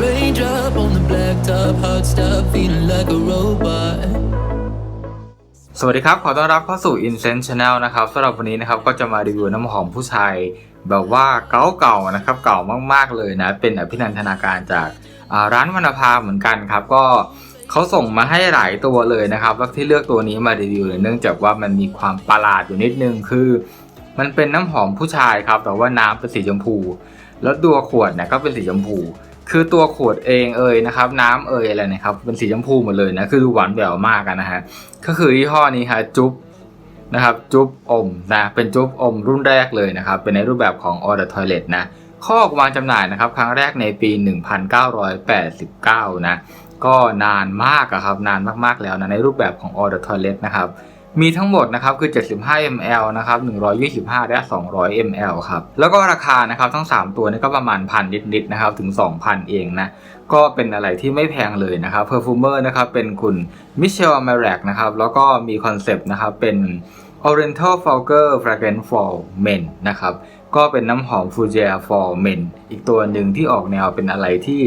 Raindrop on the blacktop, hot stuff, feeling like a robot. สวัสดีครับ ขอต้อนรับเข้าสู่ Incense Channel นะครับสำหรับวันนี้นะครับ ก็จะมารีวิวน้ำหอมผู้ชายแบบว่าเก่าๆนะครับ เก่ามากๆเลยนะ เป็นอภินันทนาการจากร้านวรรณภาเหมือนกันครับ ก็เขาส่งมาให้หลายตัวเลยนะครับแล้วที่เลือกตัวนี้มารีวิวเลยเนื่องจากว่ามันมีความประหลาดอยู่นิดนึงคือ มันเป็นน้ำหอมผู้ชายครับ แต่ว่าน้ำเป็นสีชมพู แล้วตัวขวดเนี่ยก็เป็นสีชมพู คือตัวขวดเองเอ่ยนะครับ น้ำเอ่ยอะไรนะครับเป็นสีชมพูหมดเลยนะคือดูหวานแหววมากนะฮะก็คือยี่ห้อนี้ฮะจุ๊บนะครับจุ๊บอมนะเป็นจุ๊บอมรุ่นแรกเลยนะครับเป็นในรูปแบบของ All the Toilet นะข้อออกวางจำหน่ายนะครับครั้งแรกในปี 1989 นะก็นานมากอะครับนานมากๆแล้วนะในรูปแบบของ All the Toilet นะครับ มีทั้งหมดนะครับคือ 75 ml นะครับ 125 และ 200 ml ครับ แล้วก็ราคานะครับทั้ง 3 ตัวนี้ก็ประมาณพันนิดๆนะครับถึง 2,000 เองนะ ก็เป็นอะไรที่ไม่แพงเลยนะครับเพอร์ฟูเมอร์นะครับเป็นคุณมิเชลอเมรักนะครับ แล้วก็มีคอนเซปต์นะครับเป็น Oriental Fogger Fragrance for Men นะครับ ก็เป็นน้ำหอม f u j i a for Men อีกตัวหนึ่งที่ออกแนวเป็นอะไรที่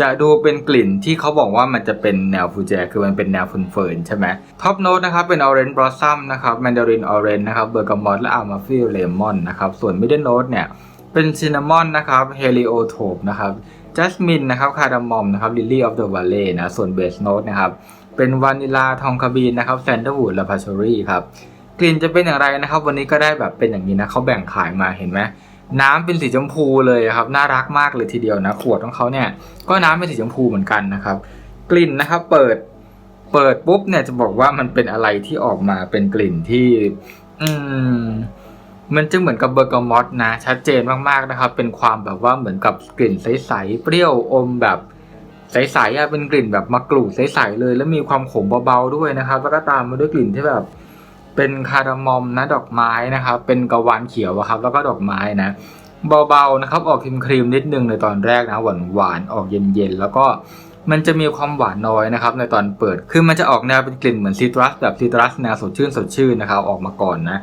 จะดูเป็นกลิ่นที่เขาบอกว่ามันจะเป็นแนวฟูเจคือมันเป็นแนวเฟิร์นๆใช่ไหมท็อปโน้ตนะครับเป็น Orange Blossom นะครับ Mandarin Orange นะครับเบอร์กามอตและอามาฟิลเลมอนนะครับส่วน Middle Note เนี่ยเป็นซินนามอนนะครับเฮลิโอโทปนะครับจัสมินนะครับคาร์ดามอมนะครับลิลลี่ออฟเดอะวัลเล่นะส่วนเบสโน้ตนะครับเป็นวานิลาทองคาบีนนะครับแซนเดอร์วูดและพาชอรี่ครับกลิ่นจะเป็นอย่างไรนะครับ วันนี้ก็ได้แบบเป็นอย่างนี้นะเขาแบ่งขายมาเห็นไหม น้ำเป็นสีชมพูเลยครับน่ารักมากเลยทีเดียวนะ ขวดของเขาเนี่ย ก็น้ำเป็นสีชมพูเหมือนกันนะครับ กลิ่นนะครับ เปิดเปิดปุ๊บเนี่ยจะบอกว่ามันเป็นอะไรที่ออกมาเป็นกลิ่นที่ อืม มันจะเหมือนกับเบอร์กามอตนะ ชัดเจนมากๆนะครับ เป็นความแบบว่าเหมือนกับกลิ่นใสๆเปรี้ยวอมแบบใสๆอะเป็นกลิ่นแบบมะกรูดใสๆเลย แล้วมีความขมเบาๆด้วยนะครับ แล้วก็ตามมาด้วยกลิ่นที่แบบ เป็นคารามอมนะดอกไม้นะครับ เป็นกระวานเขียวครับ แล้วก็ดอกไม้นะเบาๆนะครับ ออกครีมครีมๆนิดนึงในตอนแรกนะหวานหวานๆออกเย็นๆแล้วก็มันจะมีความหวานน้อยนะครับ ในตอนเปิด คือมันจะออกแนวเป็นกลิ่นเหมือนซิตรัสแบบซิตรัสแนวสดชื่นสดชื่นนะครับออกมาก่อนนะ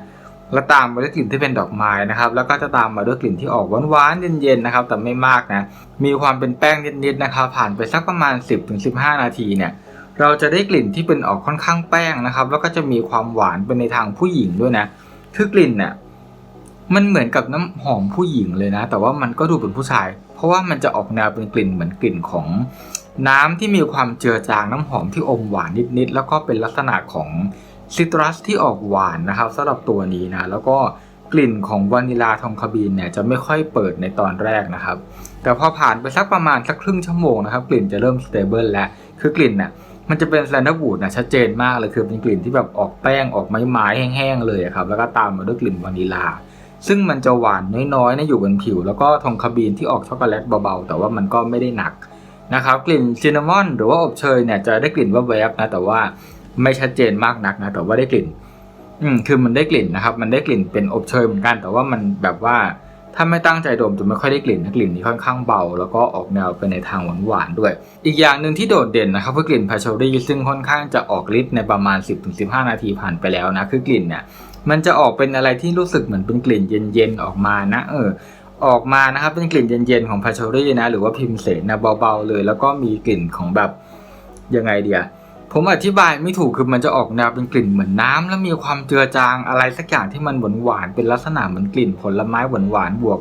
แล้วตามมาด้วยกลิ่นที่เป็นดอกไม้นะครับ แล้วก็จะตามมาด้วยกลิ่นที่ออกหวานๆเย็นๆนะครับ แต่ไม่มากนะ มีความเป็นแป้งนิดๆนะครับ ผ่านไปสักประมาณ 10-15 นาทีเนี่ย เราจะได้กลิ่นที่เป็นออกค่อนข้างแป้งนะครับ แล้วก็จะมีความหวานเป็นในทางผู้หญิงด้วยนะ คือกลิ่นเนี่ยมันเหมือนกับน้ำหอมผู้หญิงเลยนะ แต่ว่ามันก็ดูเป็นผู้ชาย เพราะว่ามันจะออกแนวเป็นกลิ่นเหมือนกลิ่นของน้ำที่มีความเจือจางน้ำหอมที่อมหวานนิดๆ แล้วก็เป็นลักษณะของซิตรัสที่ออกหวานนะครับสำหรับตัวนี้นะ แล้วก็กลิ่นของวานิลาทองคาบีนเนี่ยจะไม่ค่อยเปิดในตอนแรกนะครับ แต่พอผ่านไปสักประมาณสักครึ่งชั่วโมงนะครับ กลิ่นจะเริ่มสเตเบิลแล้วคือกลิ่นน่ะ มันจะเป็นแซนด์วูดนะชัดเจนมากเลยคือเป็นกลิ่นที่แบบออกแป้งออกไม้ไม้ๆแห้งๆเลยครับแล้วก็ตามมาด้วยกลิ่นวานิลา ซึ่งมันจะหวานน้อยๆนะอยู่บนผิว แล้วก็ทองคาบีนที่ออกช็อกโกแลตเบาๆ แต่ว่ามันก็ไม่ได้หนักนะครับกลิ่นซินนามอนหรือว่าอบเชยเนี่ยจะได้กลิ่นว่าแวบๆนะแต่ว่าไม่ชัดเจนมากนักนะแต่ว่าได้กลิ่นอืมคือมันได้กลิ่นนะครับ มันได้กลิ่นเป็นอบเชยเหมือนกัน แต่ว่ามันแบบว่า ถ้าไม่ตั้งใจดมจะไม่ค่อยได้กลิ่นนะกลิ่นนี้ค่อนข้างเบา แล้วก็ออกแนวไปในทางหวานๆด้วย อีกอย่างหนึ่งที่โดดเด่นนะครับคือกลิ่นพาโชรี่ซึ่งค่อนข้างจะออกฤทธิ์ในประมาณ 10-15 นาทีผ่านไปแล้วนะคือกลิ่นเนี่ยมันจะออกเป็นอะไรที่รู้สึกเหมือนเป็นกลิ่นเย็นๆออกมานะเออออกมานะครับเป็นกลิ่นเย็นๆของพาโชรี่นะหรือว่าพิมเสนนะเบาๆเลย แล้วก็มีกลิ่นของแบบยังไงเดีย ผมอธิบายไม่ถูกคือมันจะออกแนวเป็นกลิ่นเหมือนน้ำแล้วมีความเจือจางอะไรสักอย่างที่มันหวานหวานๆเป็นลักษณะเหมือนกลิ่นผลไม้หวานหวานๆบวก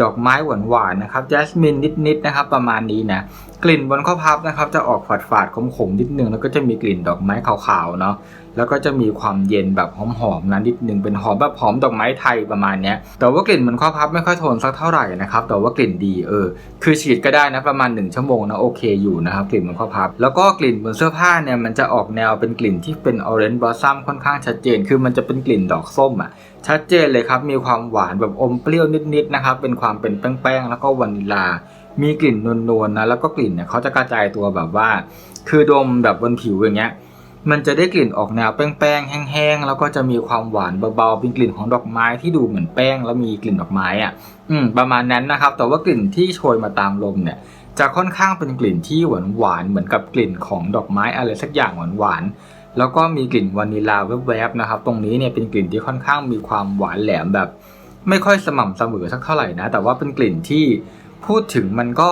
ดอกไม้หวานหวานๆนะครับแจสมินนิดๆนะครับ ประมาณนี้นะกลิ่นบนข้อพับนะครับ จะออกฝาดๆขมๆนิดนึงแล้วก็จะมีกลิ่นดอกไม้ขาวๆเนาะ แล้วก็จะมีความเย็นแบบหอมๆนะนิดนึงเป็นหอมแบบหอมดอกไม้ไทยประมาณเนี้ยแต่ว่ากลิ่นบนข้อพับไม่ค่อยทนสักเท่าไหร่นะครับแต่ว่ากลิ่นดีเออคือฉีดก็ได้นะประมาณ 1 ชั่วโมงนะโอเคอยู่นะครับกลิ่นบนข้อพับ แล้วก็กลิ่นบนเสื้อผ้าเนี่ยมันจะออกแนวเป็นกลิ่นที่เป็น orange blossom ค่อนข้างชัดเจนคือมันจะเป็นกลิ่นดอกส้มอะชัดเจนเลยครับมีความหวานแบบอมเปรี้ยวนิดๆนะครับเป็นความเป็นแป้งๆแล้วก็วานิลามีกลิ่นนวลๆนะแล้วก็กลิ่นเนี่ยเขาจะกระจายตัวแบบว่า คือดมแบบบนผิวอย่างเงี้ย มันจะได้กลิ่นออกแนวแป้งๆแห้งๆแล้วก็จะมีความหวานเบาๆเป็นกลิ่นของดอกไม้ที่ดูเหมือนแป้งแล้วมีกลิ่นดอกไม้อะ อืม ประมาณนั้นนะครับ แต่ว่ากลิ่นที่โชยมาตามลมเนี่ย จะค่อนข้างเป็นกลิ่นที่หวานหวานเหมือนกับกลิ่นของดอกไม้อะไรสักอย่างหวานหวานๆแล้วก็มีกลิ่นวานิลาแวบๆนะครับ ตรงนี้เนี่ยเป็นกลิ่นที่ค่อนข้างมีความหวานแหลมแบบ ไม่ค่อยสม่ำเสมอสักเท่าไหร่นะ แต่ว่าเป็นกลิ่นที่พูดถึงมันก็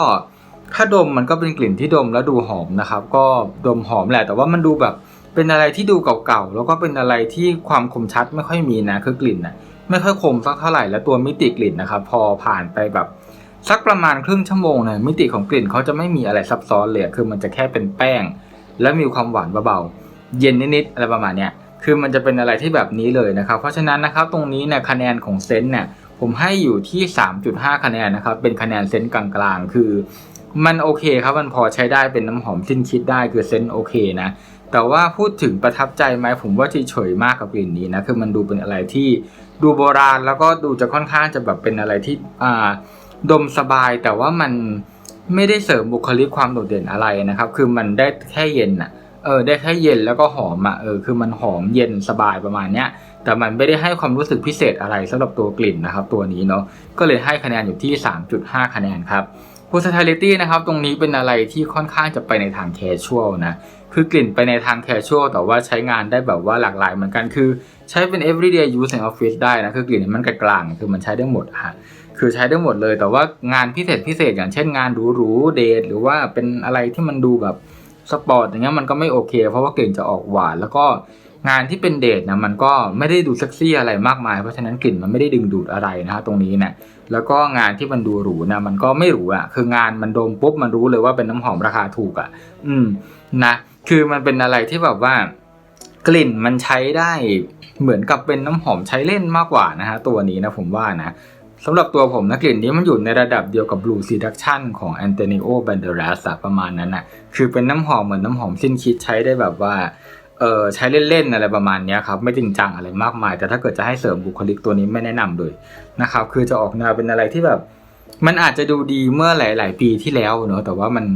ถ้าดมมันก็เป็นกลิ่นที่ดมแล้วดูหอมนะครับ ก็ดมหอมแหละแต่ว่ามันดูแบบ เป็นอะไรที่ดูเก่าๆแล้วก็เป็นอะไรที่ความคมชัดไม่ค่อยมีนะคือกลิ่นนะไม่ค่อยคมสักเท่าไหร่แล้วตัวมิติกลิ่นนะครับพอผ่านไปแบบสักประมาณครึ่งชั่วโมงเนี่ยมิติของกลิ่นเขาจะไม่มีอะไรซับซ้อนเลยคือมันจะแค่เป็นแป้ง แล้วมีความหวานเบาๆเย็นนิดๆอะไรประมาณเนี้ยคือมันจะเป็นอะไรที่แบบนี้เลยนะครับ เพราะฉะนั้นนะครับตรงนี้เนี่ยคะแนนของเซนต์เนี่ยผมให้อยู่ที่ 3.5 คะแนนนะครับ เป็นคะแนนเซนต์กลางๆ คือ มันโอเคครับ มันพอใช้ได้เป็นน้ำหอมสิ้นคิดได้คือเซนต์โอเคนะ แต่ว่าพูดถึงประทับใจไหมผมว่าเฉยๆมากกับกลิ่นนี้นะคือมันดูเป็นอะไรที่ดูโบราณแล้วก็ดูจะค่อนข้างจะแบบเป็นอะไรที่อ่าดมสบายแต่ว่ามันไม่ได้เสริมบุคลิกความโดดเด่นอะไรนะครับ คือมันได้แค่เย็นอะเออได้แค่เย็นแล้วก็หอมอะเออคือมันหอมเย็นสบายประมาณเนี้ยแต่มันไม่ได้ให้ความรู้สึกพิเศษอะไรสำหรับตัวกลิ่นนะครับ ตัวนี้เนาะก็เลยให้คะแนนอยู่ที่ 3.5 คะแนนครับ versatility นะครับ ตรงนี้เป็นอะไรที่ค่อนข้างจะไปในทาง casual นะ คือกลิ่นไปในทาง casual แต่ว่าใช้งานได้แบบว่าหลากหลายเหมือนกันคือใช้เป็น everyday use ในออฟฟิศได้นะ คือกลิ่นมันกลางๆคือมันใช้ได้หมดอะฮะคือใช้ได้หมดเลย แต่ว่างานพิเศษพิเศษอย่างเช่นงานหรูๆเดทหรือว่าเป็นอะไรที่มันดูแบบสปอร์ตอย่างเงี้ยมันก็ไม่โอเค เพราะว่ากลิ่นจะออกหวาน แล้วก็งานที่เป็นเดทนะมันก็ไม่ได้ดูเซ็กซี่อะไรมากมาย เพราะฉะนั้นกลิ่นมันไม่ได้ดึงดูดอะไรนะฮะตรงนี้เนี่ยแล้วก็งานที่มันดูหรูนะมันก็ไม่หรูอะคืองานมันดมปุ๊บมันรู้เลยว่าเป็นน้ำหอมราคาถูกอะ อืมนะ คือมันเป็นอะไรที่แบบว่ากลิ่นมันใช้ได้เหมือนกับเป็นน้ำหอมใช้เล่นมากกว่านะฮะตัวนี้นะผมว่านะสำหรับตัวผมนะกลิ่นนี้มันอยู่ในระดับเดียวกับ Blue Seduction ของ Antonio Banderas ประมาณนั้นอะคือเป็นน้ำหอมเหมือนน้ำหอมสิ้นคิดใช้ได้แบบว่าเออใช้เล่นๆอะไรประมาณนี้ครับไม่จริงจังอะไรมากมาย แต่ถ้าเกิดจะให้เสริมบุคลิกตัวนี้ไม่แนะนำเลยนะครับคือจะออกแนวเป็นอะไรที่แบบ มันอาจจะดูดีเมื่อหลาย ๆ ปีที่แล้วเนอะแต่ว่ามัน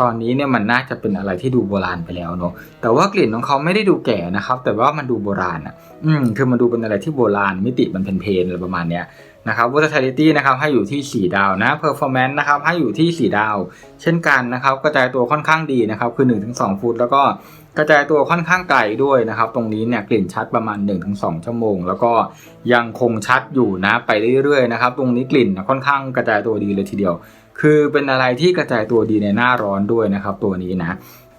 ตอนนี้เนี่ยมันน่าจะเป็นอะไรที่ดูโบราณไปแล้วเนอะแต่ว่ากลิ่นของเขาไม่ได้ดูแก่นะครับ แต่ว่ามันดูโบราณอะ อืมคือมันดูเป็นอะไรที่โบราณมิติมันเพลนๆอะไรประมาณเนี้ยนะครับ versatility นะครับให้อยู่ที่ 4 ดาวนะ performance นะครับให้อยู่ที่ 4 ดาว เช่นกันนะครับกระจายตัวค่อนข้างดีนะครับคือ 1-2 ฟุต แล้วก็กระจายตัวค่อนข้างไกลด้วยนะครับ ตรงนี้เนี่ยกลิ่นชัดประมาณ 1-2 ชั่วโมง แล้วก็ยังคงชัดอยู่นะไปเรื่อยๆนะครับตรงนี้กลิ่นค่อนข้างกระจายตัวดีเลยทีเดียว คือเป็นอะไรที่กระจายตัวดีในหน้าร้อนด้วยนะครับ ตัวนี้นะ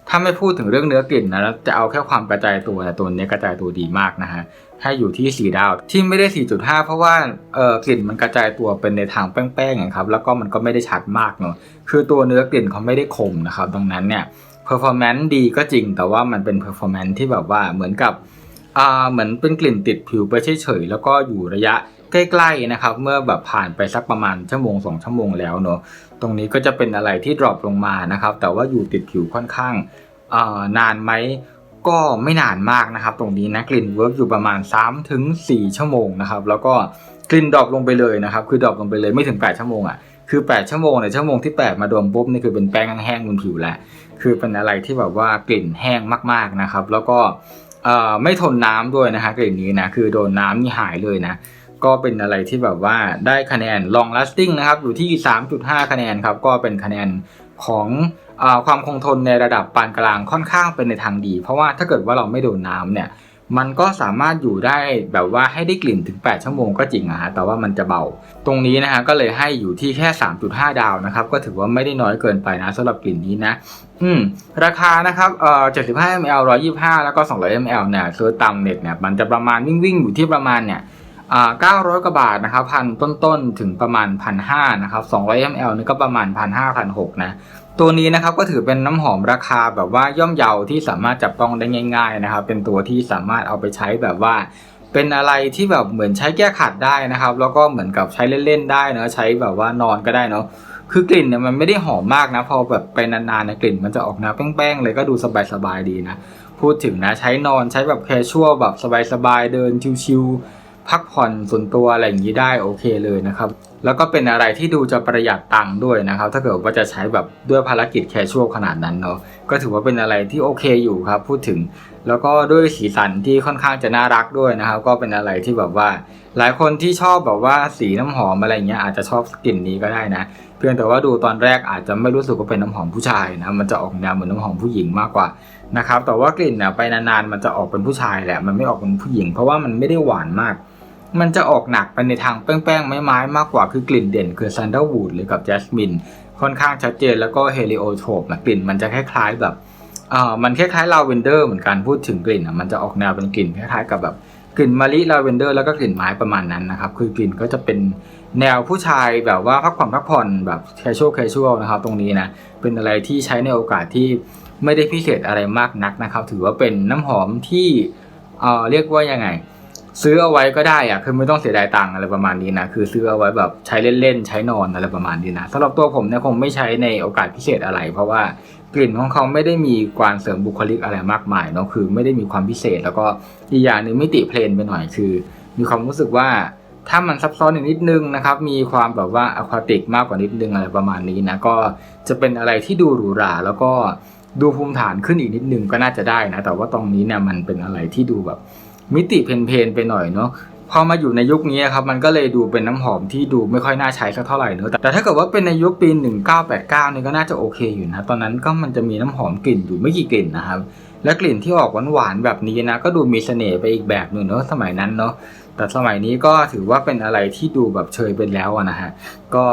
ถ้าไม่พูดถึงเรื่องเนื้อกลิ่นนะจะเอาแค่ความกระจายตัวแต่ตัวนี้กระจายตัวดีมากนะฮะให้อยู่ที่ 4 ดาว ที่ไม่ได้ 4.5 เพราะว่าเออกลิ่นมันกระจายตัวเป็นในทางแป้งๆนะครับแล้วก็มันก็ไม่ได้ชัดมากเนาะคือตัวเนื้อกลิ่นเขาไม่ได้คมนะครับดังนั้นเนี่ย performance ดีก็จริง แต่ว่ามันเป็น performance ที่แบบว่าเหมือนกับอ่าเหมือนเป็นกลิ่นติดผิวไปเฉยๆแล้วก็อยู่ระยะใกล้ๆนะครับเมื่อแบบผ่านไปสักประมาณชั่วโมงสองชั่วโมงแล้วเนาะ ตรงนี้ก็จะเป็นอะไรที่ drop ลงมานะครับ แต่ว่าอยู่ติดผิวค่อนข้างนานไหมก็ไม่นานมากนะครับ ตรงนี้นะกลิ่นเวิร์กอยู่ประมาณ3ถึง4ชั่วโมงนะครับ แล้วก็กลิ่นดรอปลงไปเลยนะครับ คือดรอปลงไปเลยไม่ถึง 8 ชั่วโมงอะคือ 8 ชั่วโมงเนี่ยชั่วโมงที่ 8 มาดมปุ๊บนี่คือเป็นแป้งแห้งบนผิวแล้วคือเป็นอะไรที่แบบว่ากลิ่นแห้งมากๆนะครับ แล้วก็ไม่ทนน้ำด้วยนะฮะกลิ่นนี้นะคือโดนน้ำนี่หายเลยนะ ก็เป็นอะไรที่แบบว่าได้คะแนน long lasting นะครับอยู่ที่ 3.5 คะแนนครับก็เป็นคะแนนของอความคงทนในระดับปานกลางค่อนข้างเป็นในทางดี เพราะว่าถ้าเกิดว่าเราไม่โดนน้ำเนี่ยมันก็สามารถอยู่ได้แบบว่าให้ได้กลิ่นถึง 8 ชั่วโมงก็จริงอะฮะแต่ว่ามันจะเบา ตรงนี้นะฮะก็เลยให้อยู่ที่แค่ 3.5 ดาวนะครับ ก็ถือว่าไม่ได้น้อยเกินไปนะสำหรับกลิ่นนี้นะ อืม ราคานะครับเอ่อ75 ml 125 แล้วก็ 200 ml เนี่ยซื้อตามเน็ตเนี่ยมันจะประมาณวิ่งวิ่งๆอยู่ที่ประมาณเนี่ย 900 กว่าบาทนะครับพันต้นๆ ถึงประมาณ1,500นะครับ200 ml นี่ก็ประมาณ1,500 1,600นะตัวนี้นะครับก็ถือเป็นน้ำหอมราคาแบบว่าย่อมเยาที่สามารถจับต้องได้ง่าย ๆนะครับ เป็นตัวที่สามารถเอาไปใช้แบบว่า เป็นอะไรที่แบบเหมือนใช้แก้ขัดได้นะครับ แล้วก็เหมือนกับใช้เล่นๆได้เนอะใช้แบบว่านอนก็ได้เนาะคือกลิ่นเนี่ยมันไม่ได้หอมมากนะ พอแบบไปนานๆนี่ยกลิ่นมันจะออกแนวแป้งๆเลยก็ดูสบายๆดีนะ พูดถึงนะใช้นอนใช้แบบแคชชัวแบบสบายๆเดินชิวๆ พักผ่อนส่วนตัวอะไรอย่างนี้ได้โอเคเลยนะครับ แล้วก็เป็นอะไรที่ดูจะประหยัดตังค์ด้วยนะครับ ถ้าเกิดว่าจะใช้แบบด้วยภารกิจแคชชวลขนาดนั้นเนาะก็ถือว่าเป็นอะไรที่โอเคอยู่ครับ พูดถึง แล้วก็ด้วยสีสันที่ค่อนข้างจะน่ารักด้วยนะครับ ก็เป็นอะไรที่แบบว่า หลายคนที่ชอบแบบว่าสีน้ำหอมอะไรเงี้ยอาจจะชอบกลิ่นนี้ก็ได้นะ เพียงแต่ว่าดูตอนแรกอาจจะไม่รู้สึกว่าเป็นน้ำหอมผู้ชายนะมันจะออกแนวเหมือนน้ำหอมผู้หญิงมากกว่านะครับแต่ว่ากลิ่นเนี่ยไปนานๆมันจะออกเป็นผู้ชายแหละมันไม่ออกเป็นผู้หญิง เพราะว่ามันไม่ได้หวานมาก มันจะออกหนักไปในทางแป้งๆ ไม้ๆ มากกว่าคือกลิ่นเด่นคือซันเดอร์วูดหรือกับแจสมินค่อนข้างชัดเจนแล้วก็เฮลิโอโทปนะกลิ่นมันจะคล้ายๆแบบเอ่อมันคล้ายๆลาเวนเดอร์เหมือนกันพูดถึงกลิ่นอะมันจะออกแนวเป็นกลิ่นคล้ายๆกับแบบกลิ่นมะลิลาเวนเดอร์แล้วก็กลิ่นไม้ประมาณนั้นนะครับ คือกลิ่นก็จะเป็นแนวผู้ชายแบบว่าพักผ่อนพักผ่อนแบบแคชชวลแคชชวลนะครับตรงนี้นะเป็นอะไรที่ใช้ในโอกาสที่ไม่ได้พิเศษอะไรมากนักนะครับ ถือว่าเป็นน้ำหอมที่เอ่อเรียกว่ายังไง ซื้อเอาไว้ก็ได้อะคือไม่ต้องเสียดายตังค์อะไรประมาณนี้นะ คือซื้อเอาไว้แบบใช้เล่นๆ ใช้นอนอะไรประมาณนี้นะสำหรับตัวผมเนี่ยคงไม่ใช้ในโอกาสพิเศษอะไร เพราะว่ากลิ่นของเขาไม่ได้มีการเสริมบุคลิกอะไรมากมายเนาะ คือไม่ได้มีความพิเศษ แล้วก็อีกอย่างหนึ่งมิติเพลนไปหน่อยคือ มีความรู้สึกว่าถ้ามันซับซ้อนอีกนิดนึงนะครับ มีความแบบว่าอควาติกมากกว่านิดนึงอะไรประมาณนี้นะ ก็จะเป็นอะไรที่ดูหรูหราแล้วก็ดูภูมิฐานขึ้นอีกนิดนึงก็น่าจะได้นะ แต่ว่าตรงนี้เนี่ยมันเป็นอะไรที่ดูแบบ มิติเพนๆไปหน่อยเนาะพอมาอยู่ในยุคนี้ครับมันก็เลยดูเป็นน้ำหอมที่ดูไม่ค่อยน่าใช้สักเท่าไหร่เนอะแต่ถ้าเกิดว่าเป็นในยุคปี 1989 นี่ก็น่าจะโอเคอยู่นะตอนนั้นก็มันจะมีน้ำหอมกลิ่นอยู่ไม่กี่กลิ่นนะครับและกลิ่นที่ออกหวานๆแบบนี้นะก็ดูมีเสน่ห์ไปอีกแบบหนึ่งเนอะสมัยนั้นเนาะแต่สมัยนี้ก็ถือว่าเป็นอะไรที่ดูแบบเชยไปแล้วนะฮะก็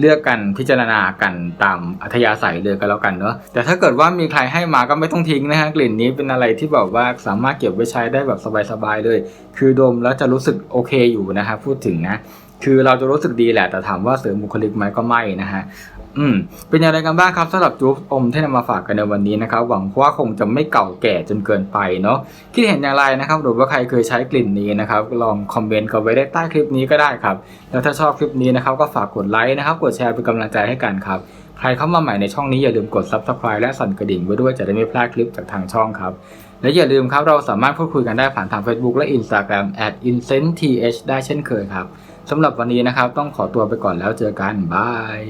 เลือกกันพิจารณากันตามอัธยาศัยเลยก็แล้วกันเนอะแต่ถ้าเกิดว่ามีใครให้มาก็ไม่ต้องทิ้งนะฮะกลิ่นนี้เป็นอะไรที่แบบว่าสามารถเก็บไว้ใช้ได้แบบสบายๆเลย คือดมแล้วจะรู้สึกโอเคอยู่นะฮะพูดถึงนะ คือเราจะรู้สึกดีแหละ แต่ถามว่าเสริมบุคลิกไหมก็ไม่นะฮะอืมเป็นอย่างไรกันบ้างครับสำหรับจูบอมที่นำมาฝากกันในวันนี้นะครับ หวังว่าคงจะไม่เก่าแก่จนเกินไปเนาะคิดเห็นอย่างไรนะครับ หรือว่าใครเคยใช้กลิ่นนี้นะครับ ลองคอมเมนต์กันไว้ได้ใต้คลิปนี้ก็ได้ครับ แล้วถ้าชอบคลิปนี้นะครับ ก็ฝากกดไลค์นะครับ กดแชร์เป็นกำลังใจให้กันครับ ใครเข้ามาใหม่ในช่องนี้อย่าลืมกด subscribe และสั่นกระดิ่งไว้ด้วยจะได้ไม่พลาดคลิปจากทางช่องครับและอย่าลืมครับเราสามารถพูดคุยกันได้ผ่านทาง Facebook และ Instagram @incentth ได้เช่นเคยครับ สำหรับวันนี้นะครับ ต้องขอตัวไปก่อนแล้วเจอกันบาย